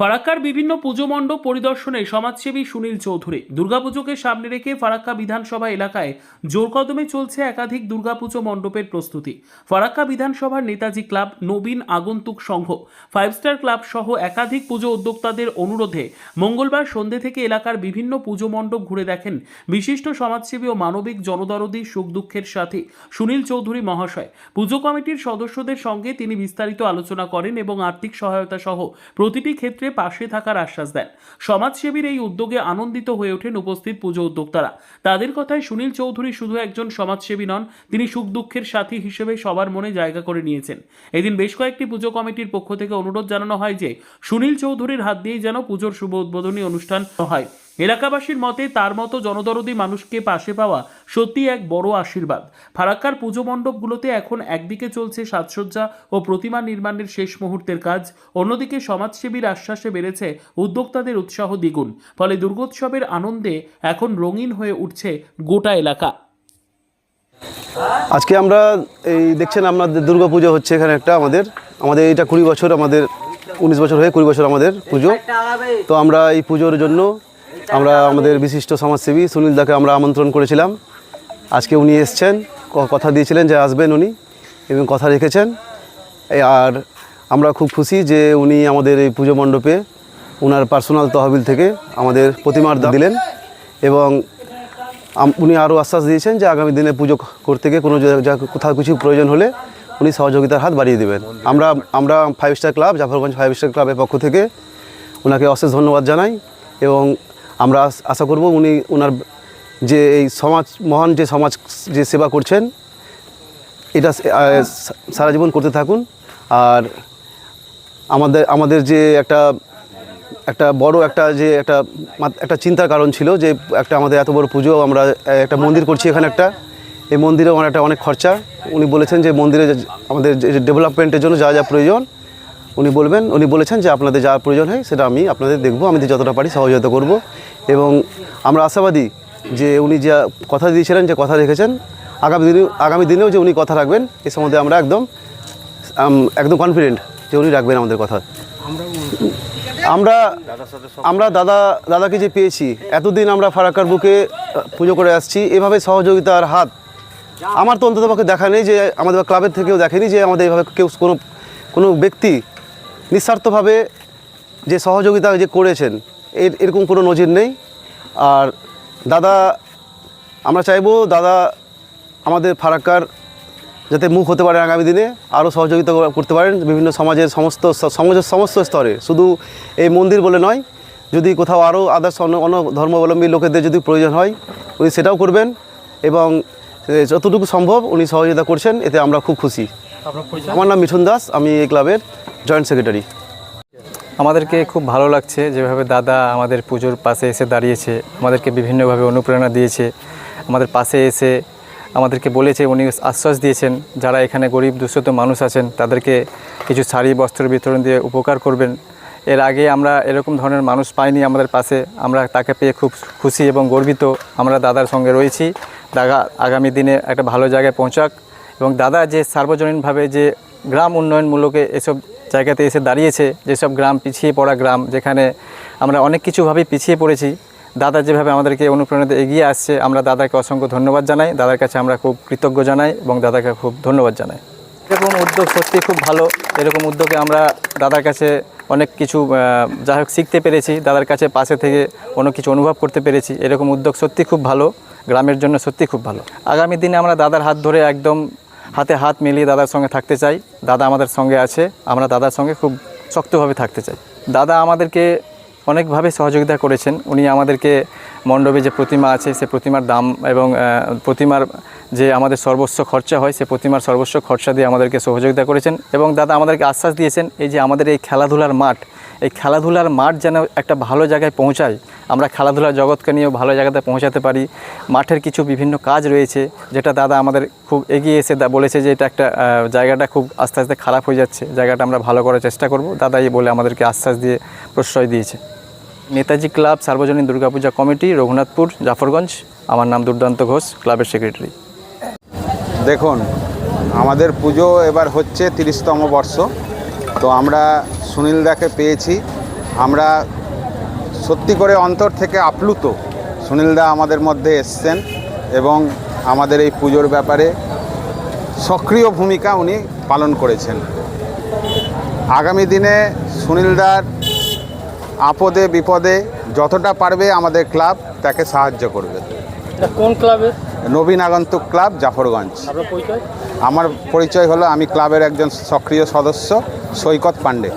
ফারাক্কার বিভিন্ন পুজো মণ্ডপ পরিদর্শনে সমাজসেবী সুনীল চৌধুরী। দুর্গাপুজোকে সামনে রেখে ফারাক্কা বিধানসভা এলাকায় জোরকদমে চলছে একাধিক দুর্গাপুজো মণ্ডপের প্রস্তুতি। ফারাক্কা বিধানসভার নেতাজি ক্লাব, নবীন আগন্তুক সংঘ, ফাইভ স্টার ক্লাব সহ একাধিক পুজো উদ্যোক্তাদের অনুরোধে মঙ্গলবার সন্ধে থেকে এলাকার বিভিন্ন পুজো মণ্ডপ ঘুরে দেখেন বিশিষ্ট সমাজসেবী ও মানবিক জনদরদি সুখ দুঃখের সাথে সুনীল চৌধুরী মহাশয়। পুজো কমিটির সদস্যদের সঙ্গে তিনি বিস্তারিত আলোচনা করেন এবং আর্থিক সহায়তা সহ প্রতিটি ক্ষেত্রে পাশে থাকার আশ্বাস দেন। সমাজসেবীর এই উদ্যোগে আনন্দিত হয়ে ওঠেন উপস্থিত পুজো উদ্যোক্তারা। তাদের কথায় সুনীল চৌধুরী শুধু একজন সমাজসেবী নন, তিনি সুখ দুঃখের সাথী হিসেবে সবার মনে জায়গা করে নিয়েছেন। এদিন বেশ কয়েকটি পুজো কমিটির পক্ষ থেকে অনুরোধ জানানো হয় যে, সুনীল চৌধুরীর হাত দিয়েই যেন পুজোর শুভ উদ্বোধনী অনুষ্ঠান হয়। এলাকাবাসীর মতে তার মতো জনদরদি মানুষকে পাশে পাওয়া সত্যি এক বড় আশীর্বাদ। ফারাক্কার পুজো মণ্ডপগুলোতে এখন একদিকে চলছে সাজসজ্জা ও প্রতিমা নির্মাণের শেষ মুহূর্তের কাজ, অন্যদিকে সমাজসেবীর আশ্বাসে বেড়েছে উদ্যোক্তাদের উৎসাহ দ্বিগুণ, ফলে দুর্গোৎসবের আনন্দে এখন রঙিন হয়ে উঠছে গোটা এলাকা। আজকে আমরা এই দেখছেন আমাদের দুর্গা পুজো হচ্ছে এখানে একটা আমাদের আমাদের এটা কুড়ি বছর আমাদের, উনিশ বছর হয়ে কুড়ি বছর আমাদের পুজো। তো আমরা এই পুজোর জন্য আমরা আমাদের বিশিষ্ট সমাজসেবী সুনীল দাকে আমরা আমন্ত্রণ করেছিলাম। আজকে উনি এসছেন কথা দিয়েছিলেন যে আসবেন উনি এবং কথা রেখেছেন। আর আমরা খুব খুশি যে উনি আমাদের এই পুজো মণ্ডপে ওনার পার্সোনাল তহবিল থেকে আমাদের প্রতিমার দিলেন এবং উনি আরও আশ্বাস দিয়েছেন যে আগামী দিনে পুজো করতে গিয়ে কোনো কোথাও কিছু প্রয়োজন হলে উনি সহযোগিতার হাত বাড়িয়ে দেবেন। আমরা আমরা five star club Zafarganj five star ক্লাবের পক্ষ থেকে ওনাকে অশেষ ধন্যবাদ জানাই এবং আমরা আশা করব উনি ওনার যে এই সমাজ, মহান যে সমাজ, যে সেবা করছেন, এটা সারা জীবন করতে থাকুন। আর আমাদের আমাদের যে একটা একটা বড় একটা যে একটা একটা চিন্তার কারণ ছিল যে একটা আমাদের এত বড় পুজো, আমরা একটা মন্দির করছি এখানে একটা। এই মন্দিরে আমার একটা অনেক খরচা। উনি বলেছেন যে মন্দিরে আমাদের ডেভেলপমেন্টের জন্য যা যা প্রয়োজন উনি বলবেন, উনি বলেছেন যে আপনাদের যা প্রয়োজন হয় সেটা আমি আপনাদের দেখব, আমি যতটা পারি সহযোগিতা করব। এবং আমরা আশাবাদী যে উনি যা কথা দিয়েছিলেন, যে কথা রেখেছেন, আগামী দিনে আগামী দিনেও যে উনি কথা রাখবেন, এ সম্বন্ধে আমরা একদম একদম কনফিডেন্ট যে উনি রাখবেন আমাদের কথা। আমরা আমরা দাদা, দাদাকে যে পেয়েছি, এতদিন আমরা ফারাক্কার বুকে পুজো করে আসছি, এভাবে সহযোগিতার হাত আমার তো অন্তত পক্ষে দেখা নেই যে আমাদের ক্লাবের থেকেও দেখেনি যে আমাদের এভাবে কেউ কোনো কোনো ব্যক্তি নিঃস্বার্থভাবে যে সহযোগিতা যে করেছেন এর এরকম কোনো নজির নেই। আর দাদা আমরা চাইব দাদা আমাদের ফারাক্কার যাতে মুখ হতে পারে আগামী দিনে আরও সহযোগিতা করতে পারেন। বিভিন্ন সমাজের সমস্ত সমাজের সমস্ত স্তরে। শুধু এই মন্দির বলে নয় যদি কোথাও আরও আদার্স অন্য অন্য ধর্মাবলম্বী লোকেদের যদি প্রয়োজন হয় উনি সেটাও করবেন এবং যতটুকু সম্ভব উনি সহযোগিতা করছেন এতে আমরা খুব খুশি। আমার নাম মিঠুন দাস আমি এই ক্লাবের জয়েন্ট সেক্রেটারি আমাদেরকে খুব ভালো লাগছে যেভাবে দাদা আমাদের পুজোর পাশে এসে দাঁড়িয়েছে, আমাদেরকে বিভিন্নভাবে অনুপ্রেরণা দিয়েছে, আমাদের পাশে এসে আমাদেরকে বলেছে, উনি আশ্বাস দিয়েছেন, যারা এখানে গরিব দুঃস্থ মানুষ আছেন, তাদেরকে কিছু শাড়ি, বস্ত্র বিতরণ দিয়ে উপকার করবেন। এর আগে আমরা এরকম ধরনের মানুষ পাইনি আমাদের পাশে, আমরা তাকে পেয়ে খুব খুশি এবং গর্বিত। আমরা দাদার সঙ্গে রয়েছি দাদা আগামী দিনে একটা ভালো জায়গায় পৌঁছাক এবং দাদা যে সার্বজনীনভাবে যে গ্রাম উন্নয়নমূলকে এসব জায়গাতে এসে দাঁড়িয়েছে, যেসব গ্রাম, পিছিয়ে পড়া গ্রাম, যেখানে আমরা অনেক কিছুভাবে পিছিয়ে পড়েছি। দাদা যেভাবে আমাদেরকে অনুপ্রেরণাতে এগিয়ে আসছে, আমরা দাদাকে অসংখ্য ধন্যবাদ জানাই। দাদার কাছে আমরা খুব কৃতজ্ঞ জানাই এবং দাদাকে খুব ধন্যবাদ জানাই। এরকম উদ্যোগ সত্যি খুব ভালো। এরকম উদ্যোগে আমরা দাদার কাছে অনেক কিছু যাই হোক শিখতে পেরেছি। দাদার কাছে পাশে থেকে অনেক কিছু অনুভব করতে পেরেছি। এরকম উদ্যোগ সত্যি খুব ভালো। গ্রামের জন্য সত্যি খুব ভালো। আগামী দিনে আমরা দাদার হাত ধরে একদম হাতে হাত মিলিয়ে দাদার সঙ্গে থাকতে চাই। দাদা আমাদের সঙ্গে আছে। আমরা দাদার সঙ্গে খুব শক্তভাবে থাকতে চাই। দাদা আমাদেরকে অনেকভাবে সহযোগিতা করেছেন। উনি আমাদেরকে মণ্ডপে যে প্রতিমা আছে, সে প্রতিমার দাম এবং প্রতিমার যে আমাদের সর্বস্ব খরচা হয়, সে প্রতিমার সর্বস্ব খরচা দিয়ে আমাদেরকে সহযোগিতা করেছেন এবং দাদা আমাদেরকে আশ্বাস দিয়েছেন, এই যে আমাদের এই খেলাধুলার মাঠ, এই খেলাধুলার মাঠ যেন একটা ভালো জায়গায় পৌঁছায় আমরা খেলাধুলার জগৎকে নিয়েও ভালো জায়গাতে পৌঁছাতে পারি। মাঠের কিছু বিভিন্ন কাজ রয়েছে, যেটা দাদা আমাদের খুব এগিয়ে এসে বলেছে যে এটা একটা জায়গাটা খুব আস্তে আস্তে খারাপ হয়ে যাচ্ছে। জায়গাটা আমরা ভালো করার চেষ্টা করব। দাদা এই বলে আমাদেরকে আশ্বাস দিয়ে প্রশ্রয় দিয়েছে। নেতাজি ক্লাব, সার্বজনীন দুর্গাপূজা কমিটি, রঘুনাথপুর, জাফরগঞ্জ। আমার নাম দুর্দান্ত ঘোষ, ক্লাবের সেক্রেটারি। দেখুন, আমাদের পুজো এবার হচ্ছে তিরিশতম বর্ষ। তো আমরা সুনীলদাকে পেয়েছি। আমরা সত্যি করে অন্তর থেকে আপ্লুত সুনীলদা আমাদের মধ্যে এসছেন এবং আমাদের এই পুজোর ব্যাপারে সক্রিয় ভূমিকা উনি পালন করেছেন। আগামী দিনে সুনীলদার আপদে বিপদে যতটা পারবে আমাদের ক্লাব তাকে সাহায্য করবে। কোন ক্লাবের নবীন আগন্তুক ক্লাব জাফরগঞ্জ। আমার পরিচয় হলো আমি ক্লাবের একজন সক্রিয় সদস্য সৈকত পাণ্ডে।